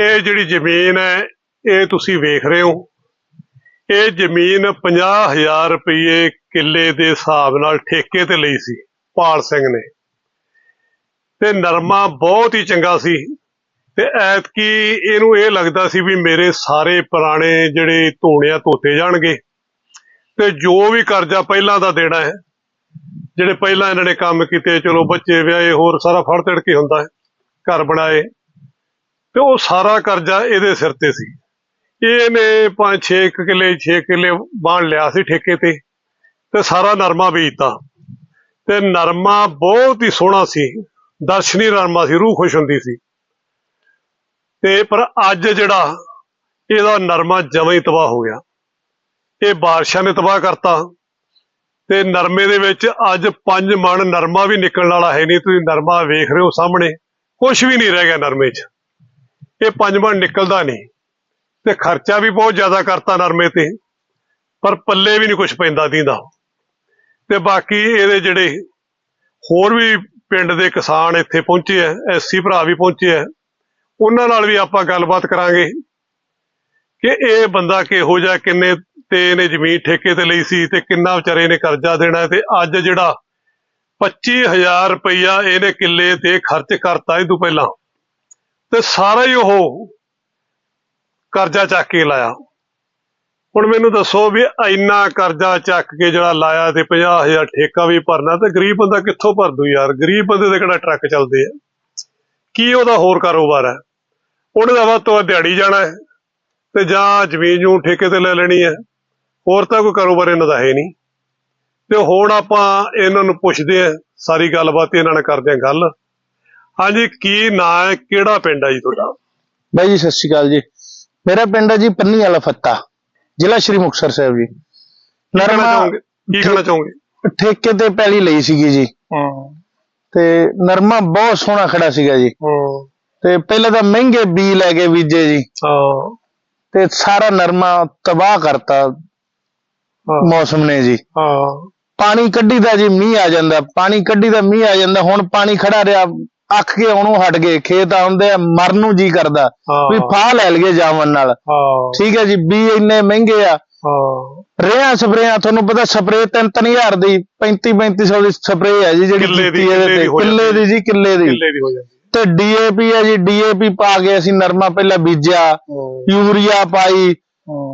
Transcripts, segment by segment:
ਇਹ ਜਿਹੜੀ ਜ਼ਮੀਨ ਹੈ, ਇਹ ਤੁਸੀਂ ਵੇਖ ਰਹੇ ਹੋ। ਇਹ ਜ਼ਮੀਨ 50000 ਰੁਪਏ ਕਿੱਲੇ ਦੇ ਹਿਸਾਬ ਨਾਲ ਠੇਕੇ ਤੇ ਲਈ ਸੀ ਪਾਲ ਸਿੰਘ ਨੇ। ਤੇ ਨਰਮਾ ਬਹੁਤ ਹੀ ਚੰਗਾ ਸੀ। ਤੇ ਐਤਕੀ ਇਹਨੂੰ ਇਹ ਲੱਗਦਾ ਸੀ ਵੀ ਮੇਰੇ ਸਾਰੇ ਪੁਰਾਣੇ ਜਿਹੜੇ ਧੋਣਿਆ ਧੋਤੇ ਜਾਣਗੇ। ਤੇ ਜੋ ਵੀ ਕਰਜ਼ਾ ਪਹਿਲਾਂ ਦਾ ਦੇਣਾ ਹੈ, ਜਿਹੜੇ ਪਹਿਲਾਂ ਇਹਨਾਂ ਨੇ ਕੰਮ ਕੀਤੇ, ਚਲੋ ਬੱਚੇ ਵਿਆਹੇ, ਹੋਰ ਸਾਰਾ ਫੜ ਤੜ ਕੇ ਹੁੰਦਾ ਹੈ, ਘਰ ਬਣਾਏ। ਤੇ ਉਹ ਸਾਰਾ ਕਰਜ਼ਾ ਇਹਦੇ ਸਿਰ ਤੇ ਸੀ। ਇਹਨੇ 5-6 ਕਿੱਲੇ 6 ਕਿੱਲੇ ਬਾਣ ਲਿਆ ਸੀ ਠੇਕੇ ਤੇ ਤੇ ਸਾਰਾ ਨਰਮਾ ਬੀਜਤਾ ਤੇ ਨਰਮਾ ਬਹੁਤ ਹੀ ਸੋਹਣਾ ਸੀ। ਦਰਸ਼ਨੀ ਨਰਮਾ ਸੀ, ਰੂਹ ਖੁਸ਼ ਹੁੰਦੀ ਸੀ। ਤੇ ਪਰ ਅੱਜ ਜਿਹੜਾ ਇਹਦਾ ਨਰਮਾ ਜਮਾਂ ਹੀ ਤਬਾਹ ਹੋ ਗਿਆ। ਇਹ ਬਾਰਿਸ਼ਾਂ ਨੇ ਤਬਾਹ ਕਰਤਾ। ਤੇ ਨਰਮੇ ਦੇ ਵਿੱਚ ਅੱਜ ਪੰਜ ਮਣ ਨਰਮਾ ਵੀ ਨਿਕਲਣ ਵਾਲਾ ਹੈ ਨਹੀਂ। ਤੁਸੀਂ ਨਰਮਾ ਵੇਖ ਰਹੇ ਹੋ ਸਾਹਮਣੇ। ਕੁਝ ਵੀ ਨਹੀਂ ਰਹਿ ਗਿਆ ਨਰਮੇ 'ਚ। ਇਹ ਪੰਜਵਣ ਨਿਕਲਦਾ ਨਹੀਂ। ਤੇ ਖਰਚਾ ਵੀ ਬਹੁਤ ਜ਼ਿਆਦਾ ਕਰਤਾ ਨਰਮੇ ਤੇ, ਪਰ ਪੱਲੇ ਵੀ ਨਹੀਂ ਕੁਝ ਪੈਂਦਾ ਦੀਂਦਾ। ਤੇ ਬਾਕੀ ਇਹਦੇ ਜਿਹੜੇ ਹੋਰ ਵੀ ਪਿੰਡ ਦੇ ਕਿਸਾਨ ਇੱਥੇ ਪਹੁੰਚੇ ਐ ਐਸਸੀ ਭਰਾ ਵੀ ਪਹੁੰਚੇ ਐ ਉਹਨਾਂ ਨਾਲ ਵੀ ਆਪਾਂ ਗੱਲਬਾਤ ਕਰਾਂਗੇ ਕਿ ਇਹ ਬੰਦਾ ਕਿਹੋ ਜਿਹਾ, ਕਿੰਨੇ ਤੇ ਇਹਨੇ ਜ਼ਮੀਨ ਠੇਕੇ ਤੇ ਲਈ ਸੀ ਤੇ ਕਿੰਨਾ ਵਿਚਾਰੇ ਨੇ ਕਰਜ਼ਾ ਦੇਣਾ ਤੇ ਅੱਜ ਜਿਹੜਾ 25000 ਰੁਪਈਆ ਇਹਨੇ ਕਿੱਲੇ ਤੇ ਖਰਚ ਕਰਤਾ ਇਹ ਤੋਂ ਪਹਿਲਾਂ। ਤੇ ਸਾਰਾ ਹੀ ਉਹ ਕਰਜ਼ਾ ਚੱਕ ਕੇ ਲਾਇਆ। ਹੁਣ ਮੈਨੂੰ ਦੱਸੋ ਵੀ ਇੰਨਾ ਕਰਜ਼ਾ ਚੱਕ ਕੇ ਜਿਹੜਾ ਲਾਇਆ ਤੇ 50000 ਠੇਕਾ ਵੀ ਭਰਨਾ ਤੇ ਗਰੀਬ ਬੰਦਾ ਕਿੱਥੋਂ ਭਰ ਦੂ ਯਾਰ? ਗਰੀਬ ਬੰਦੇ ਦੇ ਕਿਹੜਾ ਟਰੱਕ ਚੱਲਦੇ ਆ? ਕੀ ਉਹਦਾ ਹੋਰ ਕਾਰੋਬਾਰ ਹੈ ਉਹਨੇ ਦਾ ਵੱਧ ਤੋਂ ਦਿਹਾੜੀ ਜਾਣਾ ਹੈ ਤੇ ਜਾਂ ਜ਼ਮੀਨ ਨੂੰ ਠੇਕੇ ਤੇ ਲੈ ਲੈਣੀ ਹੈ। ਹੋਰ ਤਾਂ ਕੋਈ ਕਾਰੋਬਾਰ ਇਹਨਾਂ ਦਾ ਹੈ ਨਹੀਂ। ਤੇ ਹੁਣ ਆਪਾਂ ਇਹਨਾਂ ਨੂੰ ਪੁੱਛਦੇ ਆ ਸਾਰੀ ਗੱਲਬਾਤ ਇਹਨਾਂ ਨਾਲ ਕਰਦੇ ਆ ਗੱਲ। ਹਾਂਜੀ ਕੀ ਨਾਂ ਹੈ? ਕਿਹੜਾ ਪਿੰਡ ਹੈ ਜੀ ਤੁਹਾਡਾ? ਬਾਈ ਜੀ ਸਤਿ ਸ਼੍ਰੀ ਅਕਾਲ ਜੀ। ਮੇਰਾ ਪਿੰਡ ਹੈ ਜੀ ਪੰਨੀ ਵਾਲਾ ਫੱਤਾ ਜ਼ਿਲ੍ਹਾ ਸ਼੍ਰੀ ਮੁਕਤਸਰ ਸਾਹਿਬ ਜੀ। ਕੀ ਕਹਿਣਾ ਨਰਮਾ ਚਾਹੋਗੇ? ਕੀ ਕਹਿਣਾ ਚਾਹੋਗੇ? ਠੇਕੇ ਤੇ ਪਹਿਲੀ ਲਈ ਸੀਗੀ ਜੀ। ਹਾਂ। ਤੇ ਨਰਮਾ ਬਹੁਤ ਸੋਹਣਾ ਖੜਾ ਸੀਗਾ ਜੀ। ਹਾਂ। ਤੇ ਪਹਿਲਾਂ ਤਾਂ ਮਹਿੰਗੇ ਬੀ ਲੈ ਕੇ ਬੀਜੇ ਜੀ। ਹਾਂ। ਤੇ ਸਾਰਾ ਨਰਮਾ ਤਬਾਹ ਕਰਤਾ ਮੌਸਮ ਨੇ ਜੀ। ਹਾਂ। ਪਾਣੀ ਕੱਢੀ ਦਾ ਜੀ ਮੀਂਹ ਆ ਜਾਂਦਾ। ਪਾਣੀ ਕੱਢੀ ਦਾ ਮੀਂਹ ਆ ਜਾਂਦਾ। ਹੁਣ ਪਾਣੀ ਖੜਾ ਰਿਹਾ। ਅੱਖ ਕੇ ਉਹਨੂੰ ਹਟ ਗਏ ਖੇਤ ਆਉਂਦੇ ਮਰਨ ਨੂੰ ਜੀ ਕਰਦਾ। ਵੀ ਫਾਹ ਲੈ ਲਈਏ ਜਾਵਨ ਨਾਲ। ਹਾਂ। ਠੀਕ ਹੈ ਜੀ ਬੀ ਇੰਨੇ ਮਹਿੰਗੇ ਆ। ਰੇਹਾਂ ਸਪਰੇਆਂ ਤੁਹਾਨੂੰ ਪਤਾ ਸਪਰੇ 3-3000 ਦੀ 35-3500 ਦੀ ਸਪਰੇ ਹੈ ਜੀ ਜਿਹੜੀ ਕਿੱਲੇ ਦੀ- ਕੀਤੀ ਇਹਦੇ ਕਿੱਲੇ ਦੀ ਤੇ। ਕਿੱਲੇ ਦੀ ਜੀ ਕਿੱਲੇ ਦੀ। ਤੇ ਡੀਏਪੀ ਹੈ ਜੀ ਡੀਏਪੀ ਪਾ ਕੇ ਅਸੀਂ ਨਰਮਾ ਪਹਿਲਾਂ ਬੀਜਿਆ ਯੂਰੀਆ ਪਾਈ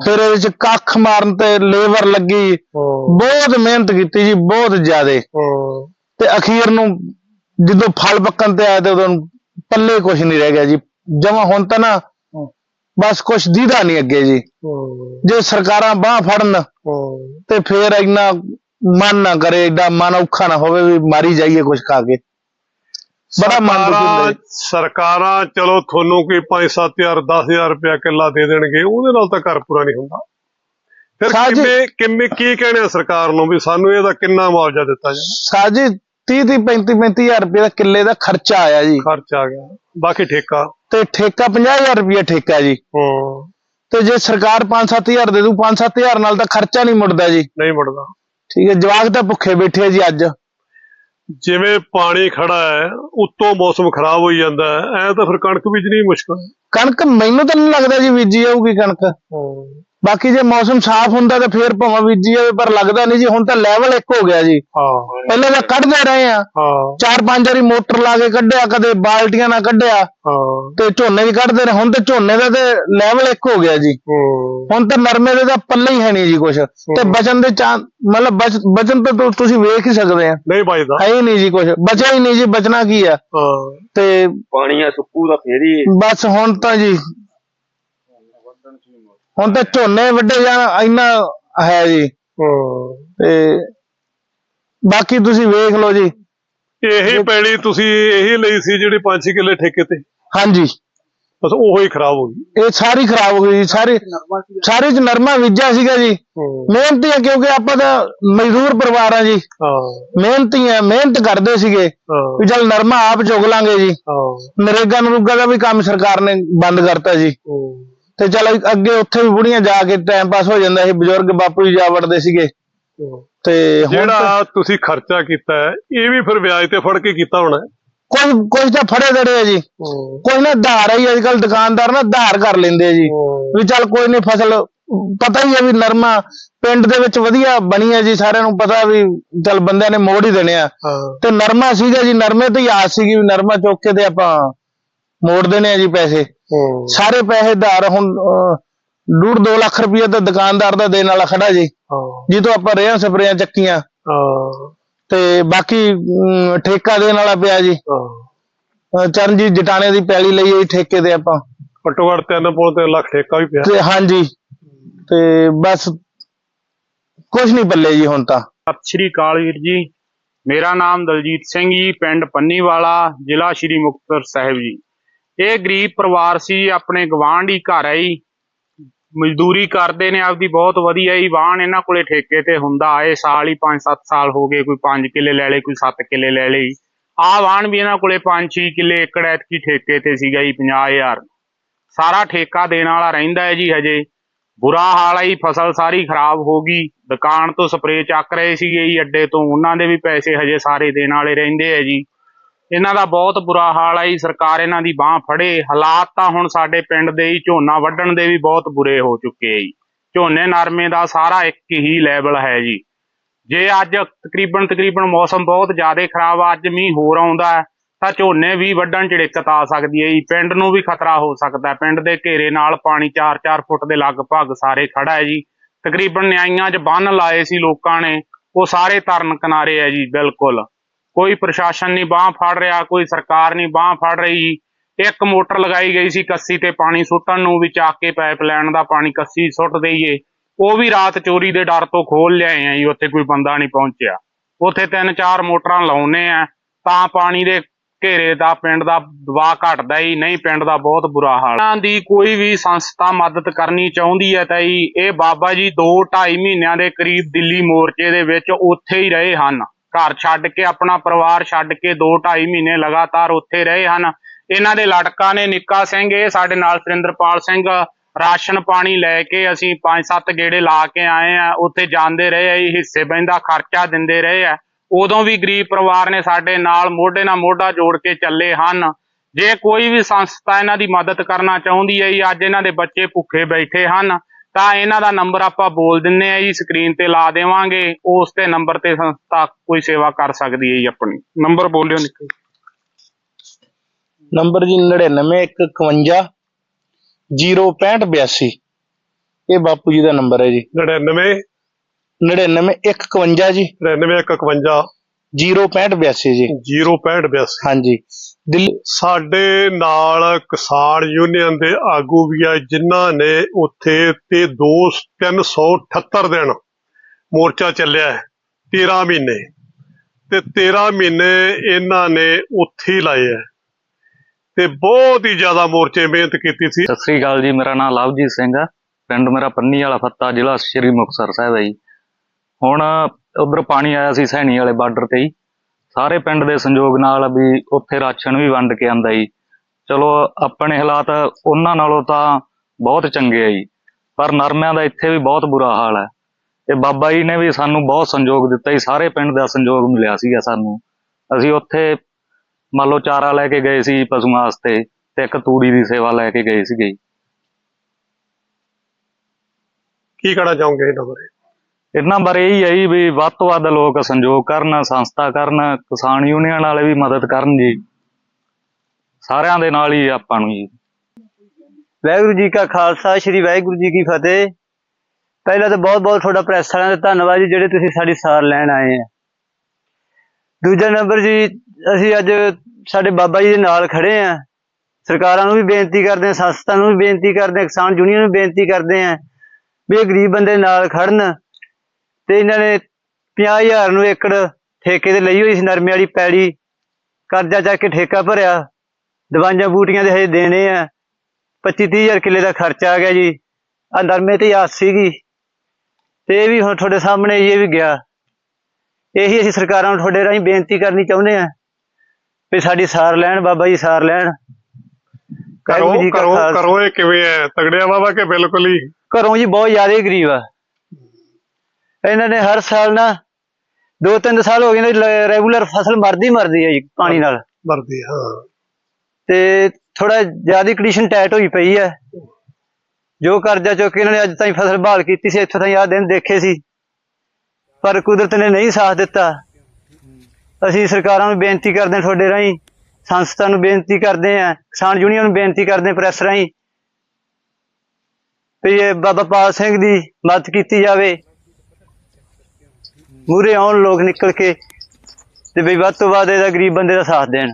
ਫਿਰ ਇਹਦੇ ਚ ਕੱਖ ਮਾਰਨ ਤੇ ਲੇਬਰ ਲੱਗੀ। ਬਹੁਤ ਮਿਹਨਤ ਕੀਤੀ ਜੀ ਬਹੁਤ ਜ਼ਿਆਦੇ। ਤੇ ਅਖੀਰ ਨੂੰ ਜਦੋਂ ਫਲ ਪੱਕਣ ਤੇ ਆਇਆ ਤੇ ਉਦੋਂ ਪੱਲੇ ਕੁਝ ਨਹੀਂ ਰਹਿ ਗਿਆ ਜੀ। ਜਮਾ ਹੁਣ ਤਾਂ ਨਾ ਬਸ ਕੁਝ ਦੀਦਾ ਨਹੀਂ ਅੱਗੇ ਜੀ। ਜੇ ਸਰਕਾਰਾਂ ਬਾਹ ਫੜਨ ਤੇ ਫੇਰ ਇੰਨਾ ਮਨ ਨਾ ਕਰੇ ਏਡਾ ਮਨ ਔਖਾ ਨਾ ਹੋਵੇ ਵੀ ਮਾਰੀ ਜਾਈਏ ਕੁਝ ਖਾ ਕੇ। ਬੜਾ ਮਨ ਦੁਖੀ ਹੁੰਦਾ ਸਰਕਾਰਾਂ ਚਲੋ ਤੁਹਾਨੂੰ ਕੋਈ 5-7000 10000 ਰੁਪਇਆ ਕਿੱਲਾ ਦੇ ਦੇਣਗੇ ਉਹਦੇ ਨਾਲ ਤਾਂ ਘਰ ਪੂਰਾ ਨਹੀਂ ਹੁੰਦਾ। ਫਿਰ ਕਿਵੇਂ ਕਿਵੇਂ ਕੀ ਕਹਿਣੇ ਸਰਕਾਰ ਨੂੰ ਵੀ ਸਾਨੂੰ ਇਹਦਾ ਕਿੰਨਾ ਮੁਆਵਜ਼ਾ ਦਿੱਤਾ ਜਾਵੇ? ਸਾਜੀ 30 30 35 35000 ਰੁਪਏ ਦਾ ਕਿੱਲੇ ਦਾ ਖਰਚਾ ਆਇਆ ਜੀ। ਖਰਚ ਆ ਗਿਆ। ਬਾਕੀ ਠੇਕਾ? ਤੇ ਠੇਕਾ 50000 ਰੁਪਏ ਠੇਕਾ ਜੀ। ਹੂੰ। ਤੇ ਜੇ ਸਰਕਾਰ 5-7000 ਦੇ ਦੂ 5-7000 ਨਾਲ ਤਾਂ ਖਰਚਾ ਨਹੀਂ ਮੁੜਦਾ ਜੀ। ਨਹੀਂ ਮੁੜਦਾ। ਠੀਕ ਹੈ ਜਵਾਕ ਤਾਂ ਭੁੱਖੇ ਬੈਠੇ ਜੀ ਅੱਜ। ਜਿਵੇਂ ਪਾਣੀ ਖੜਾ ਹੈ ਉੱਤੋਂ ਮੌਸਮ ਖਰਾਬ ਹੋਈ ਜਾਂਦਾ ਐ ਤਾਂ ਫਿਰ ਕਣਕ ਬੀਜਣੀ ਮੁਸ਼ਕਲ ਕਣਕ ਮੈਨੂੰ ਤਾਂ ਨਹੀਂ ਲੱਗਦਾ ਜੀ ਬੀਜੀ ਜਾਊਗੀ ਕਣਕ। ਬਾਕੀ ਜੇ ਮੌਸਮ ਸਾਫ਼ ਹੁੰਦਾ ਤਾਂ ਫੇਰ ਭਾਵੇਂ ਬੀਜੀ ਜਾਵੇ ਪਰ ਲੱਗਦਾ ਨਹੀਂ ਜੀ ਹੁਣ ਤਾਂ ਲੈਵਲ ਇੱਕ ਹੋ ਗਿਆ ਜੀ। ਹਾਂ। ਪਹਿਲਾਂ ਤਾਂ ਕੱਢਦੇ ਰਹੇ ਆ। ਹਾਂ। ਚਾਰ ਪੰਜ ਵਾਰੀ ਮੋਟਰ ਲਾ ਕੇ ਕੱਢਿਆ ਕਦੇ ਬਾਲਟੀਆਂ ਨਾਲ ਕੱਢਿਆ ਹਾਂ। ਤੇ ਝੋਨੇ ਵੀ ਕੱਢਦੇ ਨੇ। ਹੁਣ ਤੇ ਝੋਨੇ ਦਾ ਤੇ ਲੈਵਲ ਇੱਕ ਹੋ ਗਿਆ ਜੀ। ਹੂੰ। ਹੁਣ ਤਾਂ ਨਰਮੇ ਦੇ ਤਾਂ ਪੱਲੇ ਹੀ ਹੈ ਨਹੀਂ ਜੀ ਕੁਛ। ਤੇ ਬਚਨ ਦੇ ਚਾਂ ਮਤਲਬ ਬਚ- ਬਚਨ ਤਾਂ ਤੁਸੀਂ ਵੇਖ ਹੀ ਸਕਦੇ ਆ। ਨਹੀਂ ਬਚਦਾ। ਹੈ ਹੀ ਨਹੀਂ ਜੀ ਕੁਛ। ਬਚਿਆ ਹੀ ਨਹੀਂ ਜੀ ਬਚਣਾ ਕੀ ਆ। ਹਾਂ। ਤੇ ਪਾਣੀ ਆ ਸੁੱਕੂ ਦਾ ਫੇਰ ਹੀ। ਬਸ ਹੁਣ ਤਾਂ ਜੀ ਹੁਣ ਤਾਂ ਝੋਨੇ ਵੱਡੇ ਜਾਣ ਇੰਨਾ ਹੈ ਜੀ। ਹਾਂ ਤੇ ਬਾਕੀ ਤੁਸੀਂ ਵੇਖ ਲਓ ਜੀ। ਇਹੀ ਪੈਲੀ ਤੁਸੀਂ ਇਹੀ ਲਈ ਸੀ ਜਿਹੜੀ 5-6 ਕਿੱਲੇ ਠੇਕੇ ਤੇ? ਹਾਂਜੀ। ਬਸ ਉਹੋ ਹੀ ਖਰਾਬ ਹੋ ਗਈ। ਇਹ ਸਾਰੀ ਖਰਾਬ ਹੋ ਗਈ ਜੀ। ਸਾਰੀ ਸਾਰੀ ਚ ਨਰਮਾ ਬੀਜਿਆ ਸੀਗਾ ਜੀ। ਮਿਹਨਤੀ ਆ ਕਿਉਂਕਿ ਆਪਾਂ ਤਾਂ ਮਜ਼ਦੂਰ ਪਰਿਵਾਰ ਆ ਜੀ। ਹਾਂ। ਮਿਹਨਤੀ ਆ ਮਿਹਨਤ ਕਰਦੇ ਸੀਗੇ। ਵੀ ਚੱਲ ਨਰਮਾ ਆਪ ਚੁਗ ਲਾਂਗੇ ਜੀ। ਹਾਂ। ਨਰੇਗਾ ਨਰੂਗਾ ਦਾ ਵੀ ਕੰਮ ਸਰਕਾਰ ਨੇ ਬੰਦ ਕਰਤਾ ਜੀ। ਤੇ ਚੱਲ ਅੱਗੇ ਉੱਥੇ ਵੀ ਬੁੜੀਆਂ ਜਾ ਕੇ ਟਾਈਮ ਪਾਸ ਹੋ ਜਾਂਦਾ ਸੀ ਬਜ਼ੁਰਗ ਬਾਪੂ ਜੀ ਜਾ ਵੜਦੇ ਸੀਗੇ। ਤੇ ਜਿਹੜਾ ਤੁਸੀਂ ਖਰਚਾ ਕੀਤਾ ਹੈ ਇਹ ਵੀ ਫਿਰ ਵਿਆਜ ਤੇ ਫੜ ਕੇ ਕੀਤਾ ਹੋਣਾ। ਕੋਈ ਕੋਈ ਤਾਂ ਫੜੇ ਦੜੇ ਆ ਜੀ। ਕੋਈ ਨਾ ਧਾਰ ਹੈ ਅੱਜ ਕੱਲ ਦੁਕਾਨਦਾਰ ਨਾ ਧਾਰ ਕਰ ਲੈਂਦੇ ਆ ਜੀ। ਵੀ ਚੱਲ ਕੋਈ ਨਹੀਂ ਫਸਲ ਪਤਾ ਹੀ ਹੈ ਵੀ ਨਰਮਾ ਪਿੰਡ ਦੇ ਵਿੱਚ ਵਧੀਆ ਬਣੀ ਹੈ ਜੀ ਸਾਰਿਆਂ ਨੂੰ ਪਤਾ ਵੀ ਚੱਲ ਬੰਦਿਆਂ ਨੇ ਮੋੜ ਹੀ ਦੇਣੇ ਆ। ਤੇ ਨਰਮਾ ਸੀਗਾ ਜੀ ਨਰਮੇ ਤੇ ਹੀ ਆਸ ਸੀਗੀ ਵੀ ਨਰਮਾ ਚੁੱਕ ਕੇ ਤੇ ਆਪਾਂ ਮੋੜ ਦੇਣੇ ਆ ਜੀ ਪੈਸੇ। ਹੂੰ। ਸਾਰੇ ਪੈਸੇ ਧਾਰ ਹੁਣ ਅਹ, ਡੂਢ 2 ਲੱਖ ਰੁਪਏ ਤਾਂ ਦੁਕਾਨਦਾਰ ਦਾ ਦੇਣ ਵਾਲਾ ਖੜਾ ਜੀ। ਜਿੱਦੋਂ ਆਪਾਂ ਰੇਹਾਂ ਸਪਰੇਆਂ ਚੱਕੀਆਂ। ਹਾਂ। ਤੇ ਬਾਕੀ ਠੇਕਾ ਦੇਣ ਵਾਲਾ ਪਿਆ ਜੀ। ਚਰਨਜੀਤ ਜਟਾਣੇ ਦੀ ਪੈਲੀ ਲਈ ਹੈ ਜੀ ਠੇਕੇ ਤੇ ਆਪਾਂ। ਘੱਟੋ ਘੱਟ 3.3 ਲੱਖ ਠੇਕਾ ਵੀ ਪਿਆ। ਤੇ ਹਾਂਜੀ। ਤੇ ਬਸ ਕੁਝ ਨਹੀਂ ਪੱਲੇ ਜੀ ਹੁਣ ਤਾਂ। ਸਤਿ ਸ਼੍ਰੀ ਅਕਾਲ ਵੀਰ ਜੀ। ਮੇਰਾ ਨਾਮ ਦਲਜੀਤ ਸਿੰਘ ਜੀ ਪਿੰਡ ਪੰਨੀਵਾਲਾ ਜ਼ਿਲ੍ਹਾ ਸ਼੍ਰੀ ਮੁਕਤਸਰ ਸਾਹਿਬ ਜੀ। ਇਹ ਗਰੀਬ ਪਰਿਵਾਰ ਸੀ, ਆਪਣੇ ਗਵਾਂਢੀ ਘਰ ਹੈ ਜੀ। ਮਜ਼ਦੂਰੀ ਕਰਦੇ ਨੇ, ਆਪਦੀ ਬਹੁਤ ਵਧੀਆ ਹੀ ਵਾਹਣ ਇਹਨਾਂ ਕੋਲੇ ਠੇਕੇ ਤੇ ਹੁੰਦਾ, ਆਏ ਸਾਲ ਹੀ 5-7 ਸਾਲ ਹੋ ਗਏ, ਕੋਈ 5 ਕਿੱਲੇ ਲੈ ਲਏ, ਕੋਈ 7 ਕਿੱਲੇ ਲੈ ਲਈ ਆਹ ਵਾਹਣ ਵੀ ਇਹਨਾਂ ਕੋਲੇ 5-6 ਕਿੱਲੇ ਏਕੜ ਐਤਕੀ ਠੇਕੇ ਤੇ ਸੀਗਾ ਜੀ 50000 ਸਾਰਾ ਠੇਕਾ ਦੇਣ ਵਾਲਾ ਰਹਿੰਦਾ ਹੈ ਜੀ ਹਜੇ। ਬੁਰਾ ਹਾਲ ਹੈ ਜੀ, ਫਸਲ ਸਾਰੀ ਖਰਾਬ ਹੋ ਗਈ। ਦੁਕਾਨ ਤੋਂ ਸਪਰੇਅ ਚੱਕ ਰਹੇ ਸੀਗੇ ਜੀ, ਅੱਡੇ ਤੋਂ। ਉਹਨਾਂ ਦੇ ਵੀ ਪੈਸੇ ਹਜੇ ਸਾਰੇ ਦੇਣ ਵਾਲੇ ਰਹਿੰਦੇ ਆ ਜੀ। ਇਹਨਾਂ ਦਾ ਬਹੁਤ ਬੁਰਾ ਹਾਲ ਹੈ ਜੀ। ਸਰਕਾਰ ਇਹਨਾਂ ਦੀ ਬਾਹ ਫੜੇ। ਹਾਲਾਤ ਤਾਂ ਹੁਣ ਸਾਡੇ ਪਿੰਡ ਦੇ ਹੀ ਝੋਨਾ ਵੱਢਣ ਦੇ ਵੀ ਬਹੁਤ ਬੁਰੇ ਹੋ ਚੁੱਕੇ ਆ ਜੀ। ਝੋਨੇ ਨਰਮੇ ਦਾ ਸਾਰਾ ਇੱਕ ਹੀ ਲੈਵਲ ਹੈ ਜੀ। ਜੇ ਅੱਜ ਤਕਰੀਬਨ ਤਕਰੀਬਨ ਮੌਸਮ ਬਹੁਤ ਜ਼ਿਆਦਾ ਖਰਾਬ ਆ, ਅੱਜ ਮੀਂਹ ਹੋਰ ਆਉਂਦਾ ਤਾਂ ਝੋਨੇ ਵੀ ਵੱਢਣ ਚ ਦਿੱਕਤ ਆ ਸਕਦੀ ਹੈ ਜੀ। ਪਿੰਡ ਨੂੰ ਵੀ ਖਤਰਾ ਹੋ ਸਕਦਾ ਪਿੰਡ ਦੇ ਘੇਰੇ ਨਾਲ ਪਾਣੀ 4-4 ਫੁੱਟ ਦੇ ਲਗਭਗ ਸਾਰੇ ਖੜਾ ਹੈ ਜੀ। ਤਕਰੀਬਨ ਨਿਆਈਆਂ 'ਚ ਬੰਨ ਲਾਏ ਸੀ ਲੋਕਾਂ ਨੇ। ਉਹ ਸਾਰੇ ਤਰਨ ਕਿਨਾਰੇ ਹੈ ਜੀ, ਬਿਲਕੁਲ। ਕੋਈ ਪ੍ਰਸ਼ਾਸਨ ਨਹੀਂ ਬਾਹ ਫੜ ਰਿਹਾ, ਕੋਈ ਸਰਕਾਰ ਨਹੀਂ ਬਾਹ ਫੜ ਰਹੀ। ਇੱਕ ਮੋਟਰ ਲਗਾਈ ਗਈ ਸੀ ਕੱਸੀ ਤੇ ਪਾਣੀ ਸੁੱਟਣ ਨੂੰ ਵੀ ਚੱਕ ਕੇ ਪਾਈਪਲਾਈਨ ਦਾ ਪਾਣੀ ਕੱਸੀ ਸੁੱਟ ਦੇਈਏ। ਉਹ ਵੀ ਰਾਤ ਚੋਰੀ ਦੇ ਡਰ ਤੋਂ ਖੋਲ ਲਿਆਏ ਆ ਜੀ, ਉੱਥੇ ਕੋਈ ਬੰਦਾ ਨਹੀਂ ਪਹੁੰਚਿਆ। ਉੱਥੇ ਤਿੰਨ ਚਾਰ ਮੋਟਰਾਂ ਲਾਉਨੇ ਆ, ਤਾਂ ਪਾਣੀ ਦੇ ਘੇਰੇ ਦਾ, ਪਿੰਡ ਦਾ ਦਬਾਅ ਘਟਦਾ ਹੀ ਨਹੀਂ ਪਿੰਡ ਦਾ ਬਹੁਤ ਬੁਰਾ ਹਾਲ। ਇਹਨਾਂ ਦੀ ਕੋਈ ਵੀ ਸੰਸਥਾ ਮਦਦ ਕਰਨੀ ਚਾਹੁੰਦੀ ਹੈ ਤਾਂ ਜੀ, ਇਹ ਬਾਬਾ ਜੀ 2 2.5 ਮਹੀਨਿਆਂ ਦੇ ਕਰੀਬ ਦਿੱਲੀ ਮੋਰਚੇ ਦੇ ਵਿੱਚ ਉੱਥੇ ਹੀ ਰਹੇ ਹਨ। ਘਰ ਛੱਡ ਕੇ, ਆਪਣਾ ਪਰਿਵਾਰ ਛੱਡ ਕੇ 2 2.5 ਮਹੀਨੇ ਲਗਾਤਾਰ ਉੱਥੇ ਰਹੇ ਹਨ। ਇਹਨਾਂ ਦੇ ਲੜਕਾ ਨੇ ਨਿੱਕਾ ਸਿੰਘ, ਇਹ ਸਾਡੇ ਨਾਲ ਸੁਰਿੰਦਰਪਾਲ ਸਿੰਘ, ਰਾਸ਼ਨ ਪਾਣੀ ਲੈ ਕੇ ਅਸੀਂ 5-7 ਗੇੜੇ ਲਾ ਕੇ ਆਏ ਆ। ਉੱਥੇ ਜਾਂਦੇ ਰਹੇ ਆ ਹਿੱਸੇ ਬਹਿੰਦਾ, ਖਰਚਾ ਦਿੰਦੇ ਰਹੇ ਆ। ਉਦੋਂ ਵੀ ਗਰੀਬ ਪਰਿਵਾਰ ਨੇ ਸਾਡੇ ਨਾਲ ਮੋਢੇ ਨਾਲ ਮੋਢਾ ਜੋੜ ਕੇ ਚੱਲੇ ਹਨ। ਜੇ ਕੋਈ ਵੀ ਸੰਸਥਾ ਇਹਨਾਂ ਦੀ ਮਦਦ ਕਰਨਾ ਚਾਹੁੰਦੀ ਹੈ ਜੀ ਅੱਜ ਇਹਨਾਂ ਦੇ ਬੱਚੇ ਭੁੱਖੇ ਬੈਠੇ ਹਨ। ਤਾਂ ਇਹਨਾਂ ਦਾ ਨੰਬਰ ਆਪਾਂ ਬੋਲ ਦਿੰਨੇ ਆ ਜੀ ਸਕਰੀਨ ਤੇ ਲਾ ਦੇਵਾਂਗੇ ਉਸ ਤੇ ਨੰਬਰ ਤੇ ਸੰਸਥਾ ਕੋਈ ਸੇਵਾ ਕਰ ਸਕਦੀ ਹੈ ਜੀ ਆਪਣੀ। ਨੰਬਰ ਬੋਲਿਓ ਨਿੱਕੇ। ਨੰਬਰ ਜੀ 9951 06582 ਇਹ ਬਾਪੂ ਜੀ ਦਾ ਨੰਬਰ ਹੈ ਜੀ। 99 99151 ਜੀ। 9951 06582 ਜੀ। 06582 ਹਾਂਜੀ। ਦਿੱਲੀ ਸਾਡੇ ਨਾਲ ਕਿਸਾਨ ਯੂਨੀਅਨ ਦੇ ਆਗੂ ਵੀ ਆ ਜਿਨ੍ਹਾਂ ਨੇ ਉੱਥੇ ਤੇ 2 378 ਦਿਨ ਮੋਰਚਾ ਚੱਲਿਆ ਹੈ 13 ਮਹੀਨੇ। ਤੇ 13 ਮਹੀਨੇ ਇਹਨਾਂ ਨੇ ਉੱਥੇ ਹੀ ਲਾਏ ਹੈ। ਤੇ ਬਹੁਤ ਹੀ ਜ਼ਿਆਦਾ ਮੋਰਚੇ ਮਿਹਨਤ ਕੀਤੀ ਸੀ। ਸਤਿ ਸ੍ਰੀ ਅਕਾਲ ਜੀ ਮੇਰਾ ਨਾਮ ਲਵਜੀਤ ਸਿੰਘ ਹੈ ਪਿੰਡ ਮੇਰਾ ਪੰਨੀ ਵਾਲਾ ਫੱਤਾ ਜ਼ਿਲ੍ਹਾ ਸ਼੍ਰੀ ਮੁਕਤਸਰ ਸਾਹਿਬ ਹੈ ਜੀ। ਹੁਣ ਉਧਰ ਪਾਣੀ ਆਇਆ ਸੀ ਸੈਣੀ ਵਾਲੇ ਬਾਰਡਰ ਤੇ ਹੀ। ਸਾਰੇ ਪਿੰਡ ਦੇ ਸੰਯੋਗ ਨਾਲ ਵੀ ਉੱਥੇ ਰਾਸ਼ਨ ਵੀ ਵੰਡ ਕੇ ਆਂਦਾ ਜੀ। ਚਲੋ, ਆਪਣੇ ਹਾਲਾਤ ਉਹਨਾਂ ਨਾਲੋਂ ਤਾਂ ਬਹੁਤ ਚੰਗੇ ਆ ਜੀ। ਪਰ ਨਰਮਿਆਂ ਦਾ ਇੱਥੇ ਵੀ ਬਹੁਤ ਬੁਰਾ ਹਾਲ ਹੈ। ਤੇ ਬਾਬਾ ਜੀ ਨੇ ਵੀ ਸਾਨੂੰ ਬਹੁਤ ਸੰਯੋਗ ਦਿੱਤਾ ਜੀ। ਸਾਰੇ ਪਿੰਡ ਦਾ ਸੰਯੋਗ ਮਿਲਿਆ ਸੀਗਾ ਸਾਨੂੰ। ਅਸੀਂ ਉੱਥੇ ਮੰਨ ਲਓ ਚਾਰਾ ਲੈ ਕੇ ਗਏ ਸੀ ਪਸ਼ੂਆਂ ਵਾਸਤੇ ਤੇ ਇੱਕ ਤੂੜੀ ਦੀ ਸੇਵਾ ਲੈ ਕੇ ਗਏ ਸੀਗੇ ਕੀ ਕਹਿਣਾ ਚਾਹੋਗੇ ਇਹਨਾਂ ਬਾਰੇ? ਇਹਨਾਂ ਬਾਰੇ ਇਹੀ ਹੈ ਜੀ ਵੀ ਵੱਧ ਤੋਂ ਵੱਧ ਲੋਕ ਸੰਯੋਗ ਕਰਨ, ਸੰਸਥਾ ਕਰਨ, ਕਿਸਾਨ ਯੂਨੀਅਨ ਵਾਲੇ ਵੀ ਮਦਦ ਕਰਨ ਜੀ। ਸਾਰਿਆਂ ਦੇ ਨਾਲ ਹੀ ਆਪਾਂ ਨੂੰ ਜੀ। ਵਾਹਿਗੁਰੂ ਜੀ ਕਾ ਖਾਲਸਾ, ਸ੍ਰੀ ਵਾਹਿਗੁਰੂ ਜੀ ਕੀ ਫਤਿਹ। ਪਹਿਲਾਂ ਤਾਂ ਬਹੁਤ ਬਹੁਤ ਤੁਹਾਡਾ ਪ੍ਰੈਸ ਵਾਲਿਆਂ ਦਾ ਧੰਨਵਾਦ ਜੀ, ਜਿਹੜੇ ਤੁਸੀਂ ਸਾਡੀ ਸਾਰ ਲੈਣ ਆਏ ਆ। ਦੂਜਾ ਨੰਬਰ ਜੀ, ਅਸੀਂ ਅੱਜ ਸਾਡੇ ਬਾਬਾ ਜੀ ਦੇ ਨਾਲ ਖੜੇ ਆ। ਸਰਕਾਰਾਂ ਨੂੰ ਵੀ ਬੇਨਤੀ ਕਰਦੇ ਆ, ਸੰਸਥਾ ਨੂੰ ਵੀ ਬੇਨਤੀ ਕਰਦੇ ਆ, ਕਿਸਾਨ ਯੂਨੀਅਨ ਨੂੰ ਬੇਨਤੀ ਕਰਦੇ ਆ ਵੀ ਇਹ ਗਰੀਬ ਬੰਦੇ ਨਾਲ ਖੜਨ। ਤੇ ਇਹਨਾਂ ਨੇ 50000 ਨੂੰ ਏਕੜ ਠੇਕੇ ਤੇ ਲਈ ਹੋਈ ਸੀ ਨਰਮੇ ਵਾਲੀ ਪੈੜੀ। ਕਰਜ਼ਾ ਚੱਕ ਕੇ ਠੇਕਾ ਭਰਿਆ। ਦਵਾਈਆਂ ਬੂਟੀਆਂ ਦੇ ਹਜੇ ਦੇਣੇ ਆ। 25 ਹਜ਼ਾਰ ਕਿੱਲੇ ਦਾ ਖਰਚਾ ਆ ਗਿਆ ਜੀ। ਆ ਨਰਮੇ ਤੇ ਆਸ ਸੀਗੀ। ਤੇ ਇਹ ਵੀ ਹੁਣ ਤੁਹਾਡੇ ਸਾਹਮਣੇ ਇਹ ਵੀ ਗਿਆ। ਇਹੀ ਅਸੀਂ ਸਰਕਾਰਾਂ ਨੂੰ ਤੁਹਾਡੇ ਰਾਹੀਂ ਬੇਨਤੀ ਕਰਨੀ ਚਾਹੁੰਦੇ ਆ ਵੀ ਸਾਡੀ ਸਾਰ ਲੈਣ ਬਾਬਾ ਜੀ ਸਾਰ ਲੈਣ। ਕਰੋ ਕਰੋ। ਕਰੋ ਇਹ ਕਿਵੇਂ ਹੈ? ਤਗੜਿਆ ਵਾਵਾ ਕਿ ਬਿਲਕੁਲ ਹੀ? ਘਰੋਂ ਜੀ ਬਹੁਤ ਜ਼ਿਆਦਾ ਗਰੀਬ ਆ। ਇਹਨਾਂ ਨੇ ਹਰ ਸਾਲ ਨਾ ਦੋ ਤਿੰਨ ਸਾਲ ਹੋ ਗਏ ਨੇ ਰੈਗੂਲਰ ਫਸਲ ਮਰਦੀ ਮਰਦੀ ਹੈ ਜੀ ਪਾਣੀ ਨਾਲ। ਵਰਦੀ ਹਾਂ ਤੇ ਥੋੜਾ ਜ਼ਿਆਦਾ ਕੰਡੀਸ਼ਨ ਟਾਈਟ ਹੋਈ ਪਈ ਹੈ। ਜੋ ਕਰਜ਼ਾ ਚੁੱਕ ਕੇ ਇਹਨਾਂ ਨੇ ਅੱਜ ਤਾਈਂ ਫਸਲ ਬਹਾਲ ਕੀਤੀ ਸੀ ਇੱਥੋਂ ਤਾਈਂ ਆਹ ਦਿਨ ਦੇਖੇ ਸੀ। ਪਰ ਕੁਦਰਤ ਨੇ ਨਹੀਂ ਸਾਥ ਦਿੱਤਾ। ਅਸੀਂ ਸਰਕਾਰਾਂ ਨੂੰ ਬੇਨਤੀ ਕਰਦੇ ਹਾਂ ਤੁਹਾਡੇ ਰਾਹੀਂ ਸੰਸਥਾ ਨੂੰ ਬੇਨਤੀ ਕਰਦੇ ਹਾਂ ਕਿਸਾਨ ਯੂਨੀਅਨ ਨੂੰ ਬੇਨਤੀ ਕਰਦੇ ਹਾਂ ਪ੍ਰੈਸ ਰਾਹੀਂ ਵੀ ਇਹ ਬਾਬਾ ਪਾਲ ਸਿੰਘ ਦੀ ਮਦਦ ਕੀਤੀ ਜਾਵੇ। ਮੂਰੇ ਆਉਣ ਲੋਕ ਨਿਕਲ ਕੇ ਤੇ ਬਈ ਵੱਧ ਤੋਂ ਵੱਧ ਇਹਦਾ ਗਰੀਬ ਬੰਦੇ ਦਾ ਸਾਥ ਦੇਣ।